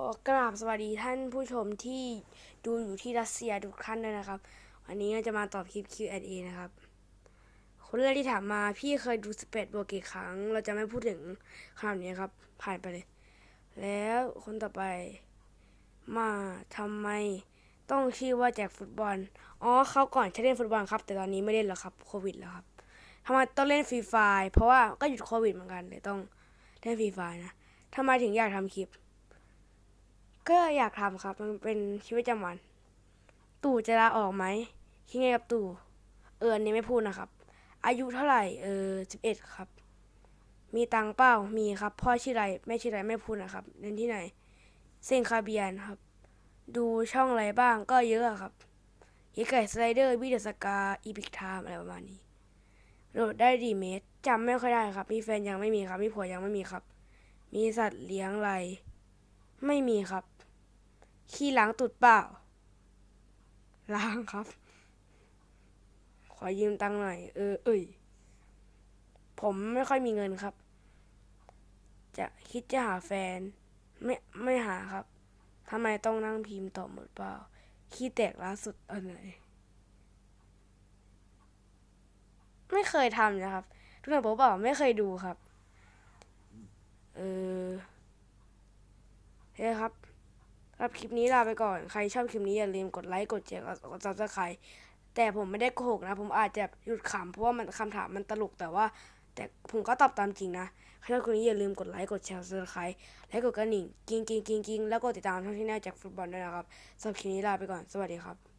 ขอกราบสวัสดีท่านผู้ชมที่ดูอยู่ที่รัสเซียทุกท่านด้วยนะครับ วันนี้เราจะมาตอบคลิป Q&A นะครับ คนแรกที่ถามมาพี่เคยดูสเปดบวกกี่ครั้ง เราจะไม่พูดถึงคำนี้ครับ ผ่านไปเลย แล้วคนต่อไป มาทำไมต้องชื่อว่าแจกฟุตบอล อ๋อเขาก่อนจะเล่นฟุตบอลครับ แต่ตอนนี้ไม่เล่นแล้วครับโควิดแล้วครับทำไมต้องเล่นฟรีไฟล์เพราะว่าก็หยุดโควิดเหมือนกันเลยต้องเล่นฟรีไฟล์นะทำไมถึงอยากทำคลิป ก็อยากทำครับ มันเป็นชีวิตประจำวัน ตู่จะลาออกไหมคิดไงกับตู่ เอออันนี้ไม่พูดนะครับ อายุเท่าไหร่เออสิบเอ็ดครับ มีตังเปล่ามีครับ พ่อชื่ออะไรแม่ชื่ออะไรไม่พูดนะครับเรียนที่ไหน เซนคาเบียนครับ ดูช่องอะไรบ้างก็เยอะครับยีไก่สไลเดอร์บีเดสกาอีพิกไทม์อะไรประมาณนี้โหลดได้ดีเมตรจำไม่ค่อยได้ครับ มีแฟนยังไม่มีครับ มีผัวยังไม่มีครับ มีสัตว์เลี้ยงอะไร ไม่มีครับ ขี้ล้างตุดเปล่า ล้างครับ ขอยืมตังค์หน่อย เออ เอ้ย ผมไม่ค่อยมีเงินครับ จะคิดจะหาแฟน ไม่ ไม่หาครับ ทำไมต้องนั่งพิมพ์ตอบหมดเปล่า ขี้แตกล่าสุดอันไหน ไม่เคยทำนะครับ ทุกคนบอกว่าไม่เคยดูครับ เออเฮ้ยครับ รับคลิปนี้ลาไปก่อน ใครชอบคลิปนี้อย่าลืมกดไลค์ กดแชร์ กดซับสไครต์แต่ผมไม่ได้โกหกนะ ผมอาจจะหยุดขำเพราะว่ามันคำถามมันตลกแต่ว่า แต่ผมก็ตอบตามจริงนะ ใครชอบคลิปนี้อย่าลืมกดไลค์ กดแชร์ซับสไครต์และกดกระดิ่งกิ้งกิ้งกิ้งกิ้งแล้วก็ติดตามช่องที่แน่จากฟุตบอลด้วยนะครับสำหรับคลิปนี้ลาไปก่อน สวัสดีครับ